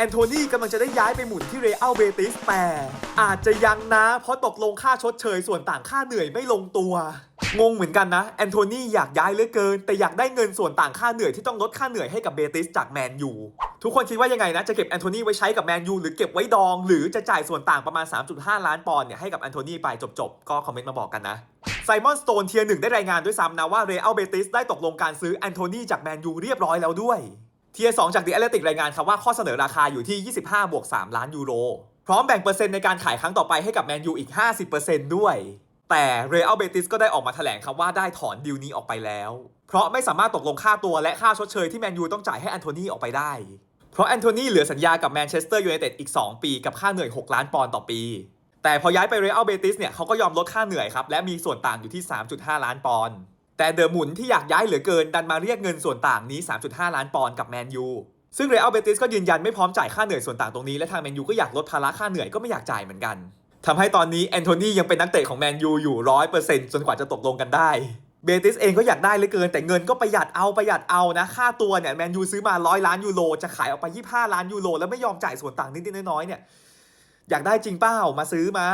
แอนโทนีกำลังจะได้ย้ายไปหมุนที่เรอัลเบติสแต่อาจจะยังนะ เพราะตกลงค่าชดเชยส่วนต่างค่าเหนื่อยไม่ลงตัว งงเหมือนกันนะ แอนโทนีอยากย้ายเหลือเกิน แต่อยากได้เงินส่วนต่างค่าเหนื่อยที่ต้องลดค่าเหนื่อยให้กับเบติสจากแมนยูทุกคนคิดว่ายังไงนะ จะเก็บแอนโทนีไว้ใช้กับแมนยูหรือเก็บไว้ดอง หรือจะจ่ายส่วนต่างประมาณ 3.5 ล้านปอนด์เนี่ยให้กับแอนโทนีไปจบๆ ก็คอมเมนต์มาบอกกันนะไซมอนสโตนเทียร์หนึ่งได้รายงานด้วยซ้ำนะว่าเรอัลเบติสได้ตกลงการซื้อแอนโทนีจากแมนยูเรียบร้อยแล้วด้วย เทียร์สจาก The Athletic รายงานครับว่าข้อเสนอราคาอยู่ที่ 25 บวก 3 ล้านยูโร พร้อมแบ่งเปอร์เซ็นต์ในการขายครั้งต่อไปให้กับแมนยูอีก 50%ด้วย แต่เรอัลเบติสก็ได้ออกมาแถลงครับว่าได้ถอนดีลนี้ออกไปแล้ว เพราะไม่สามารถตกลงค่าตัวและค่าชดเชยที่แมนยูต้องจ่ายให้แอนโทนีออกไปได้ เพราะแอนโทนีเหลือสัญญากับแมนเชสเตอร์ยูไนเต็ดอีก 2 ปีกับค่าเหนื่อย 6 ล้านปอนด์ต่อปี แต่พอย้ายไปเรอัลเบติสเนี่ยเขาก็ยอมลดค่าเหนื่อยครับและมีส่วนต่างอยู่ที่ 3.5 ล้านปอนด์ แต่เดอะหมุนที่อยากย้ายเหลือเกิน ดันมาเรียกเงินส่วนต่างนี้ 3.5 ล้านปอนด์กับแมนยูซึ่งเรอัลเบติสก็ยืนยันไม่พร้อมจ่ายค่าเหนื่อยส่วนต่างตรงนี้และทางแมนยูก็อยากลดภาระค่าเหนื่อยก็ไม่อยากจ่ายเหมือนกันทำให้ตอนนี้แอนโทนียังเป็นนักเตะของแมนยูอยู่ร้อยเปอร์เซ็นต์จนกว่าจะตกลงกันได้เบติสเองก็อยากได้เหลือเกิน แต่เงินก็ประหยัดเอาประหยัดเอานะ ค่าตัวเนี่ยแมนยูซื้อมาร้อยล้านยูโรจะขายออกไป 25 ล้านยูโรแล้วไม่ยอมจ่ายส่วนต่างนิดๆน้อยๆเนี่ยอยากได้จริงเปล่ามาซื้อมา